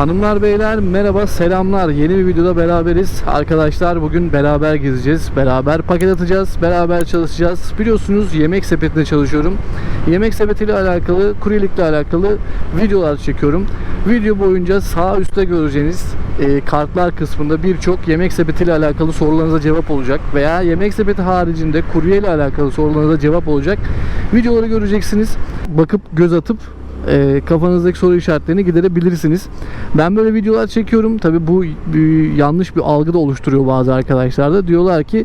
Hanımlar beyler merhaba selamlar. Yeni bir videoda beraberiz. Arkadaşlar bugün beraber gezeceğiz beraber paket atacağız beraber çalışacağız. Biliyorsunuz yemek sepetinde çalışıyorum. Yemek sepetiyle alakalı kuryelikle alakalı videolar çekiyorum. Video boyunca sağ üstte göreceğiniz e, kartlar kısmında birçok yemek sepetiyle alakalı sorularınıza cevap olacak veya yemek sepeti haricinde kurye ile alakalı sorularınıza cevap olacak videoları göreceksiniz. Bakıp göz atıp e, kafanızdaki soru işaretlerini giderebilirsiniz. Ben böyle videolar çekiyorum. Tabi bu bir, yanlış bir algı da oluşturuyor bazı arkadaşlar da. Diyorlar ki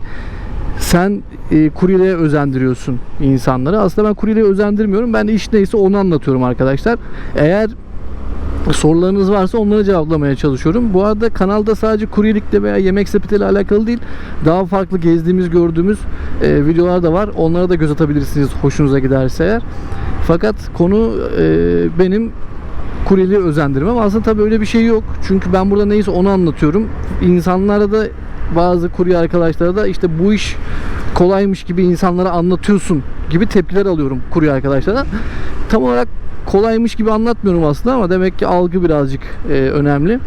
sen e, kuryeliğe özendiriyorsun insanları. Aslında ben kuryeliğe özendirmiyorum. Ben iş neyse onu anlatıyorum arkadaşlar. Eğer sorularınız varsa onları cevaplamaya çalışıyorum. Bu arada kanalda sadece kuryelikle veya yemek sepetiyle alakalı değil, daha farklı gezdiğimiz, gördüğümüz e, videolar da var. Onlara da göz atabilirsiniz hoşunuza giderse eğer. Fakat konu e, benim kuryeliği özendirmem. Aslında tabii öyle bir şey yok. Çünkü ben burada neyse onu anlatıyorum. İnsanlara da bazı kurye arkadaşlara da işte bu iş kolaymış gibi insanlara anlatıyorsun gibi tepkiler alıyorum kurye arkadaşlara. Tam olarak kolaymış gibi anlatmıyorum aslında ama demek ki algı birazcık e, önemli.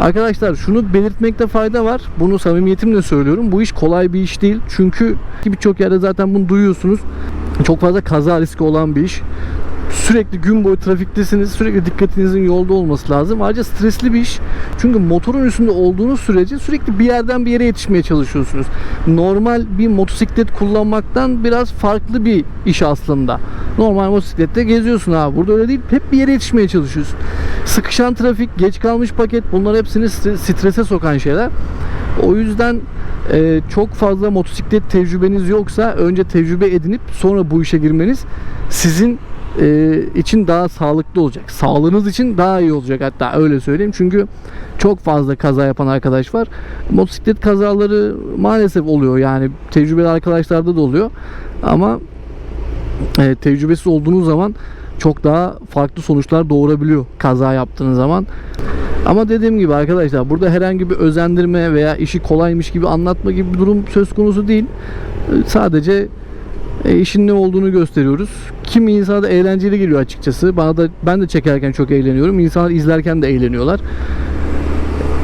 Arkadaşlar şunu belirtmekte fayda var. Bunu samimiyetimle söylüyorum. Bu iş kolay bir iş değil. Çünkü birçok yerde zaten bunu duyuyorsunuz. Çok fazla kaza riski olan bir iş. Sürekli gün boyu trafiktesiniz. Sürekli dikkatinizin yolda olması lazım. Ayrıca stresli bir iş. Çünkü motorun üstünde olduğunuz sürece sürekli bir yerden bir yere yetişmeye çalışıyorsunuz. Normal bir motosiklet kullanmaktan biraz farklı bir iş aslında. Normal motosiklette geziyorsun abi. Burada öyle değil. Hep bir yere yetişmeye çalışıyorsun. Sıkışan trafik, geç kalmış paket bunlar hepsini stre- strese sokan şeyler. O yüzden e, çok fazla motosiklet tecrübeniz yoksa önce tecrübe edinip sonra bu işe girmeniz sizin e, için daha sağlıklı olacak. Sağlığınız için daha iyi olacak hatta öyle söyleyeyim. Çünkü çok fazla kaza yapan arkadaş var. Motosiklet kazaları maalesef oluyor yani tecrübeli arkadaşlarda da oluyor. Ama e, tecrübesiz olduğunuz zaman çok daha farklı sonuçlar doğurabiliyor kaza yaptığınız zaman. Ama dediğim gibi arkadaşlar burada herhangi bir özendirme veya işi kolaymış gibi anlatma gibi bir durum söz konusu değil. Sadece e, işin ne olduğunu gösteriyoruz. Kimi insana da eğlenceli geliyor açıkçası. Bana da ben de çekerken çok eğleniyorum. İnsanlar izlerken de eğleniyorlar.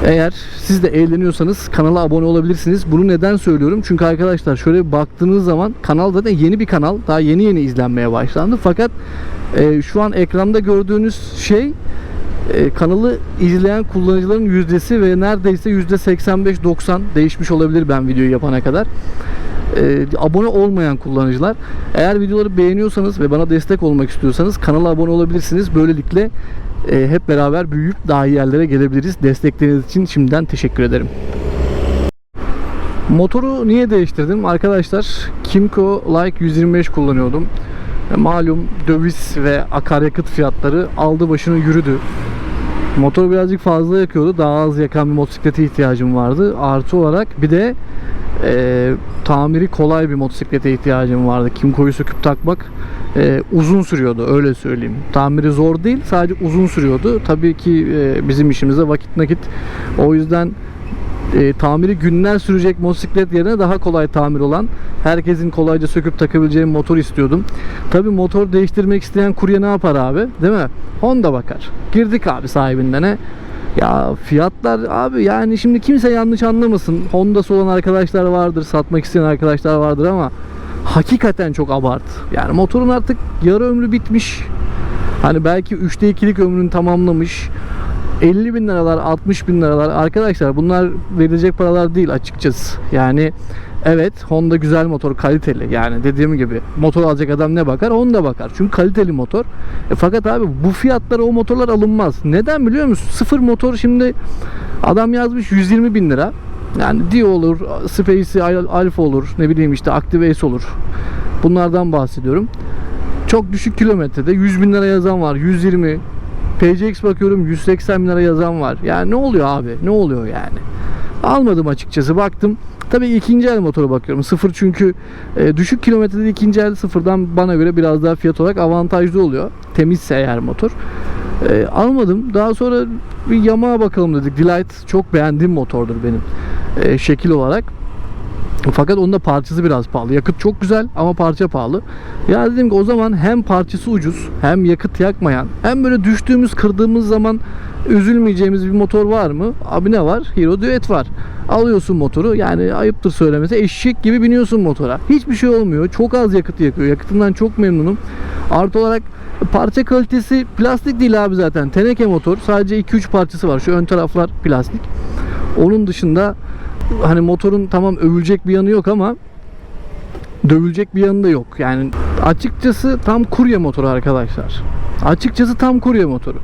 Eğer siz de eğleniyorsanız kanala abone olabilirsiniz. Bunu neden söylüyorum? Çünkü arkadaşlar şöyle baktığınız zaman kanal zaten yeni bir kanal. Daha yeni yeni izlenmeye başlandı. Fakat e, şu an ekranda gördüğünüz şey e, kanalı izleyen kullanıcıların yüzdesi ve neredeyse yüzde 85-90 değişmiş olabilir ben videoyu yapana kadar. E, abone olmayan kullanıcılar. Eğer videoları beğeniyorsanız ve bana destek olmak istiyorsanız kanala abone olabilirsiniz. Böylelikle e, hep beraber büyüyüp daha iyi yerlere gelebiliriz. Destekleriniz için şimdiden teşekkür ederim. Motoru niye değiştirdim? Arkadaşlar Kimco Like 125 kullanıyordum. E, Malum döviz ve akaryakıt fiyatları aldı başını yürüdü. Motor birazcık fazla yakıyordu. Daha az yakan bir motosiklete ihtiyacım vardı. Artı olarak bir de e, tamiri kolay bir motosiklete ihtiyacım vardı. Kimco'yu söküp takmak e, uzun sürüyordu öyle söyleyeyim. Tamiri zor değil sadece uzun sürüyordu. Tabii ki e, bizim işimizde vakit nakit. O yüzden e, tamiri günler sürecek motosiklet yerine daha kolay tamir olan herkesin kolayca söküp takabileceği motor istiyordum. Tabi motor değiştirmek isteyen kurye ne yapar abi? Değil mi? Honda bakar. Girdik abi sahibinden ne? Ya fiyatlar abi yani şimdi kimse yanlış anlamasın. Honda'sı olan arkadaşlar vardır, satmak isteyen arkadaşlar vardır ama hakikaten çok abart. Yani motorun artık yarı ömrü bitmiş. Hani belki 3'te 2'lik ömrünü tamamlamış. 50 bin liralar 60 bin liralar. Arkadaşlar bunlar verilecek paralar değil açıkçası. Yani evet Honda güzel motor kaliteli. Yani dediğim gibi motor alacak adam ne bakar? Honda bakar. Çünkü kaliteli motor. E, fakat abi bu fiyatlara o motorlar alınmaz. Neden biliyor musun? Sıfır motor şimdi adam yazmış 120 bin lira. Yani Dio olur Space'i Alfa olur ne bileyim işte Active Ace olur. Bunlardan bahsediyorum. Çok düşük kilometrede 100 bin lira yazan var. 120 PCX bakıyorum 180 bin lira yazan var. Yani ne oluyor abi? Ne oluyor yani? Almadım açıkçası. Baktım. Tabii ikinci el motora bakıyorum. Sıfır çünkü e, düşük kilometrede ikinci el sıfırdan bana göre biraz daha fiyat olarak avantajlı oluyor. Temizse eğer motor. E, almadım. Daha sonra bir Yamaha bakalım dedik. Delight çok beğendiğim motordur benim. E, şekil olarak. Fakat onun da parçası biraz pahalı. Yakıt çok güzel ama parça pahalı. Ya dedim ki o zaman hem parçası ucuz hem yakıt yakmayan hem böyle düştüğümüz kırdığımız zaman üzülmeyeceğimiz bir motor var mı? Abi ne var? Hero Duet var. Alıyorsun motoru yani ayıptır söylemesi eşek gibi biniyorsun motora. Hiçbir şey olmuyor. Çok az yakıt yakıyor. Yakıtından çok memnunum. Artı olarak parça kalitesi plastik değil abi zaten. Teneke motor. Sadece 2-3 parçası var. Şu ön taraflar plastik. Onun dışında hani motorun tamam övülecek bir yanı yok ama dövülecek bir yanı da yok. Yani açıkçası tam kurye motoru arkadaşlar. Açıkçası tam kurye motoru.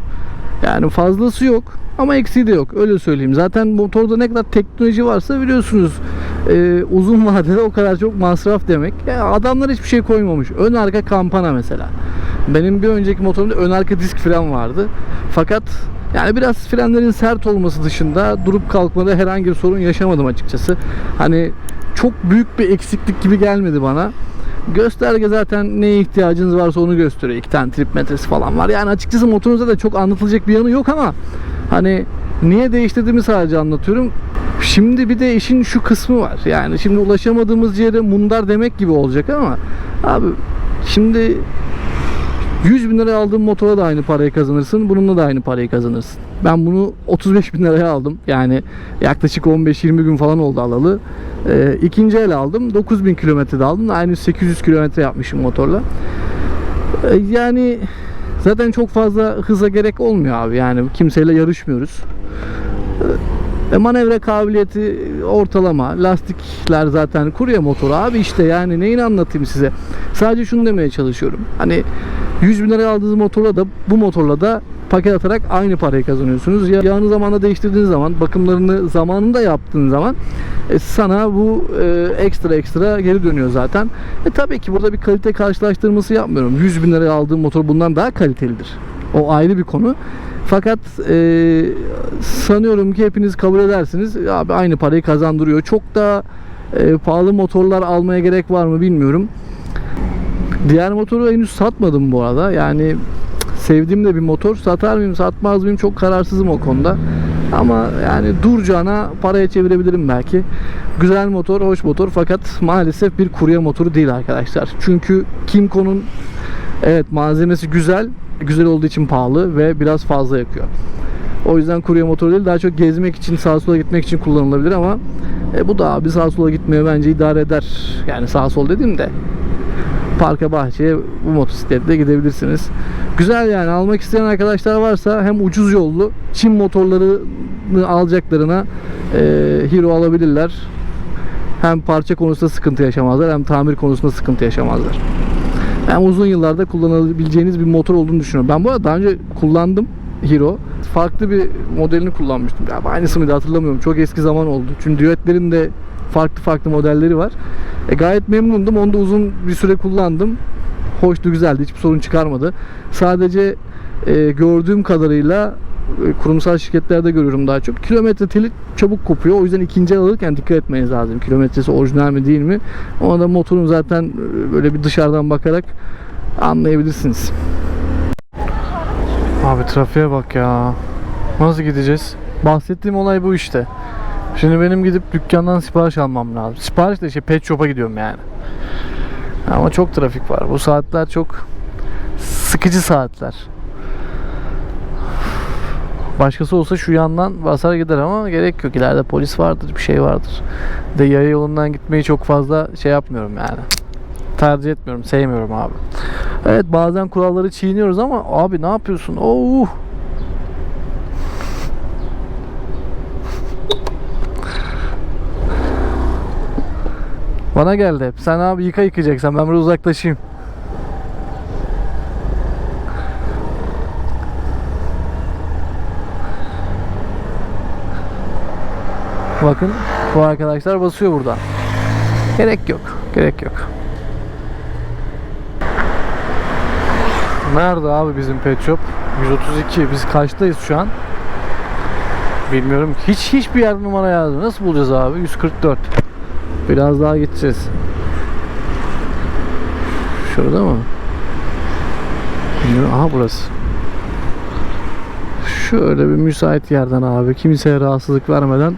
Yani fazlası yok ama eksiği de yok. Öyle söyleyeyim. Zaten motorda ne kadar teknoloji varsa biliyorsunuz e, uzun vadede o kadar çok masraf demek. Yani adamlar hiçbir şey koymamış. Ön arka kampana mesela. Benim bir önceki motorumda ön arka disk fren vardı. Fakat yani biraz frenlerin sert olması dışında durup kalkmada herhangi bir sorun yaşamadım açıkçası. Hani çok büyük bir eksiklik gibi gelmedi bana. Gösterge zaten neye ihtiyacınız varsa onu gösteriyor. İki tane trip metresi falan var. Yani açıkçası motorunuzda da çok anlatılacak bir yanı yok ama hani niye değiştirdiğimi sadece anlatıyorum. Şimdi bir de işin şu kısmı var. Yani şimdi ulaşamadığımız yere mundar demek gibi olacak ama abi şimdi 100 bin liraya aldığın motora da aynı parayı kazanırsın. Bununla da aynı parayı kazanırsın. Ben bunu 35 bin liraya aldım. Yani yaklaşık 15-20 gün falan oldu alalı. Ee, ikinci el aldım. 9 bin kilometrede aldım. Aynı 800 kilometre yapmışım motorla. Ee, yani zaten çok fazla hıza gerek olmuyor abi. Yani kimseyle yarışmıyoruz. E, manevra kabiliyeti ortalama. Lastikler zaten kurye motoru abi işte yani neyini anlatayım size. Sadece şunu demeye çalışıyorum. Hani 100 bin liraya aldığınız motorla da bu motorla da paket atarak aynı parayı kazanıyorsunuz. Ya yağını zamanla değiştirdiğiniz zaman, bakımlarını zamanında yaptığın zaman e, sana bu e, ekstra ekstra geri dönüyor zaten. E tabii ki burada bir kalite karşılaştırması yapmıyorum. 100 bin liraya aldığım motor bundan daha kalitelidir. O ayrı bir konu. Fakat e, sanıyorum ki hepiniz kabul edersiniz. Abi aynı parayı kazandırıyor. Çok da e, pahalı motorlar almaya gerek var mı bilmiyorum. Diğer motoru henüz satmadım bu arada. Yani sevdiğim de bir motor. Satar mıyım, satmaz mıyım çok kararsızım o konuda. Ama yani duracağına paraya çevirebilirim belki. Güzel motor, hoş motor fakat maalesef bir kurye motoru değil arkadaşlar. Çünkü Kimco'nun evet malzemesi güzel, güzel olduğu için pahalı ve biraz fazla yakıyor. O yüzden kurye motoru değil daha çok gezmek için sağa sola gitmek için kullanılabilir ama e, bu da abi sağa sola gitmeye bence idare eder. Yani sağa sol dedim de parka bahçeye bu motosikletle gidebilirsiniz. Güzel yani almak isteyen arkadaşlar varsa hem ucuz yollu Çin motorlarını alacaklarına e, Hero alabilirler. Hem parça konusunda sıkıntı yaşamazlar hem tamir konusunda sıkıntı yaşamazlar. Hem uzun yıllarda kullanabileceğiniz bir motor olduğunu düşünüyorum. Ben bu arada daha önce kullandım Hero. Farklı bir modelini kullanmıştım. Ya aynısı mıydı hatırlamıyorum. Çok eski zaman oldu. Çünkü düetlerin de farklı farklı modelleri var. E, gayet memnundum. Onu da uzun bir süre kullandım. Hoştu, güzeldi. Hiçbir sorun çıkarmadı. Sadece e, gördüğüm kadarıyla e, kurumsal şirketlerde görüyorum daha çok. Kilometre teli çabuk kopuyor. O yüzden ikinci alırken dikkat etmeniz lazım. Kilometresi orijinal mi değil mi? Ona da motorun zaten e, böyle bir dışarıdan bakarak anlayabilirsiniz. Abi trafiğe bak ya. Nasıl gideceğiz? Bahsettiğim olay bu işte. Şimdi benim gidip dükkandan sipariş almam lazım. Sipariş de şey pet shop'a gidiyorum yani. Ama çok trafik var. Bu saatler çok sıkıcı saatler. Başkası olsa şu yandan basar gider ama gerek yok. İleride polis vardır, bir şey vardır. De yaya yolundan gitmeyi çok fazla şey yapmıyorum yani. Tercih etmiyorum, sevmiyorum abi. Evet bazen kuralları çiğniyoruz ama abi ne yapıyorsun? Oh! Bana geldi. Sen abi yıka yıkayacaksan ben biraz uzaklaşayım. Bakın bu arkadaşlar basıyor buradan. Gerek yok. Gerek yok. Nerede abi bizim pet shop? 132. Biz kaçtayız şu an? Bilmiyorum. Hiç hiçbir yer numara yazmıyor. Nasıl bulacağız abi? 144. Biraz daha gideceğiz. Şurada mı? Aha burası. Şöyle bir müsait yerden abi. Kimseye rahatsızlık vermeden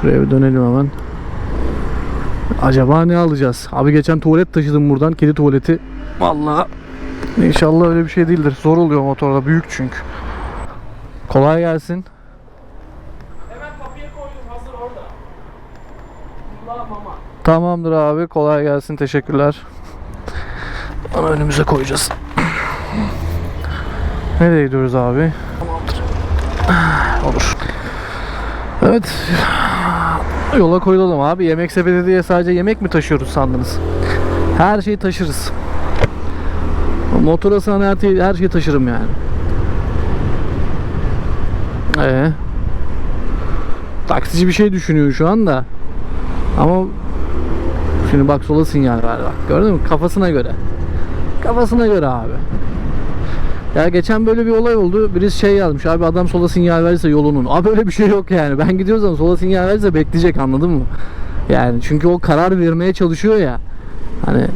şuraya bir dönelim hemen. Acaba ne alacağız? Abi geçen tuvalet taşıdım buradan. Kedi tuvaleti. Vallahi inşallah öyle bir şey değildir. Zor oluyor motorda. Büyük çünkü. Kolay gelsin. Tamamdır abi. Kolay gelsin. Teşekkürler. Onu önümüze koyacağız. Nereye gidiyoruz abi? Tamamdır. Olur. Evet. Yola koyulalım abi. Yemek sepeti diye sadece yemek mi taşıyoruz sandınız? Her şeyi taşırız. Motora sana her, şeyi- her şeyi taşırım yani. Ee, taksici bir şey düşünüyor şu anda. Ama Şimdi bak sola sinyal ver bak. Gördün mü? Kafasına göre. Kafasına göre abi. Ya geçen böyle bir olay oldu. Birisi şey yazmış. Abi adam sola sinyal verirse yolunun. Abi öyle bir şey yok yani. Ben gidiyorsam sola sinyal verirse bekleyecek anladın mı? Yani çünkü o karar vermeye çalışıyor ya. Hani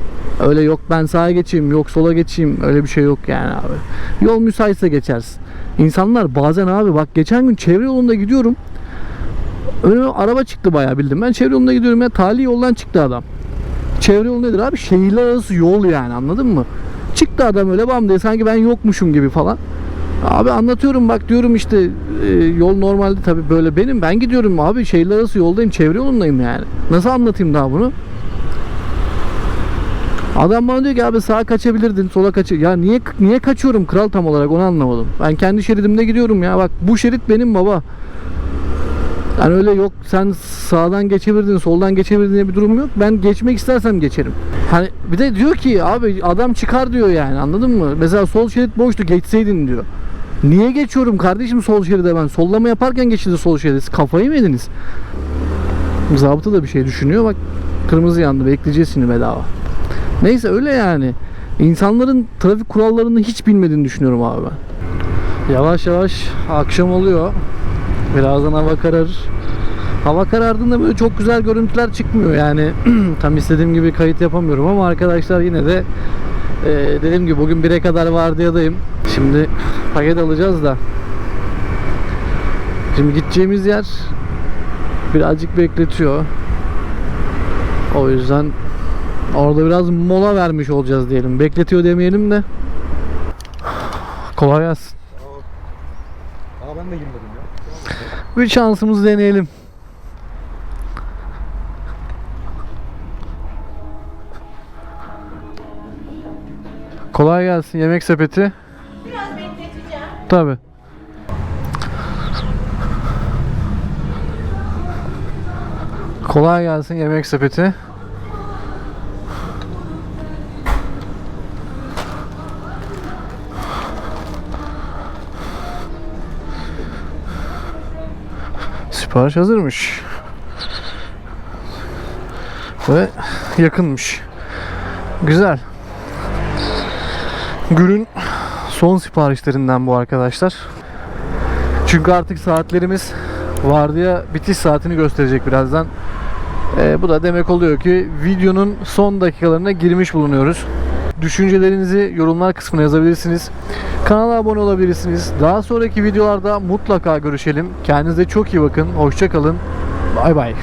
öyle yok ben sağa geçeyim, yok sola geçeyim. Öyle bir şey yok yani abi. Yol müsaitse geçersin. İnsanlar bazen abi bak geçen gün çevre yolunda gidiyorum. Önüme araba çıktı bayağı bildim. Ben çevre yolunda gidiyorum ya tali yoldan çıktı adam. Çevre yolu nedir abi? Şehirler arası yol yani anladın mı? Çıktı adam öyle bam diye sanki ben yokmuşum gibi falan. Abi anlatıyorum bak diyorum işte e, yol normalde tabi böyle benim ben gidiyorum abi şehirler arası yoldayım çevre yolundayım yani. Nasıl anlatayım daha bunu? Adam bana diyor ki abi sağa kaçabilirdin sola kaç ya niye niye kaçıyorum kral tam olarak onu anlamadım. Ben kendi şeridimde gidiyorum ya bak bu şerit benim baba. Yani öyle yok sen sağdan geçebilirdin soldan geçebilirdin diye bir durum yok. Ben geçmek istersem geçerim. Hani bir de diyor ki abi adam çıkar diyor yani anladın mı? Mesela sol şerit boştu geçseydin diyor. Niye geçiyorum kardeşim sol şeride ben? Sollama yaparken geçildi sol şeride. Siz kafayı mı yediniz? Zabıta da bir şey düşünüyor. Bak kırmızı yandı. Bekleyeceğiz şimdi bedava. Neyse öyle yani. İnsanların trafik kurallarını hiç bilmediğini düşünüyorum abi ben. Yavaş yavaş akşam oluyor. Birazdan hava kararır. Hava karardığında böyle çok güzel görüntüler çıkmıyor yani tam istediğim gibi kayıt yapamıyorum ama arkadaşlar yine de e, dediğim gibi bugün 1'e kadar vardiyadayım. Şimdi paket alacağız da şimdi gideceğimiz yer birazcık bekletiyor. O yüzden orada biraz mola vermiş olacağız diyelim. Bekletiyor demeyelim de. Kolay gelsin. Aa ben de girmedim ya. Bir şansımızı deneyelim. Kolay gelsin yemek sepeti. Biraz bekleteceğim. Tabi. Kolay gelsin yemek sepeti. Sipariş hazırmış. Ve yakınmış. Güzel. Günün son siparişlerinden bu arkadaşlar. Çünkü artık saatlerimiz vardiya bitiş saatini gösterecek birazdan. Ee, bu da demek oluyor ki videonun son dakikalarına girmiş bulunuyoruz. Düşüncelerinizi yorumlar kısmına yazabilirsiniz. Kanala abone olabilirsiniz. Daha sonraki videolarda mutlaka görüşelim. Kendinize çok iyi bakın. Hoşça kalın. Bay bay.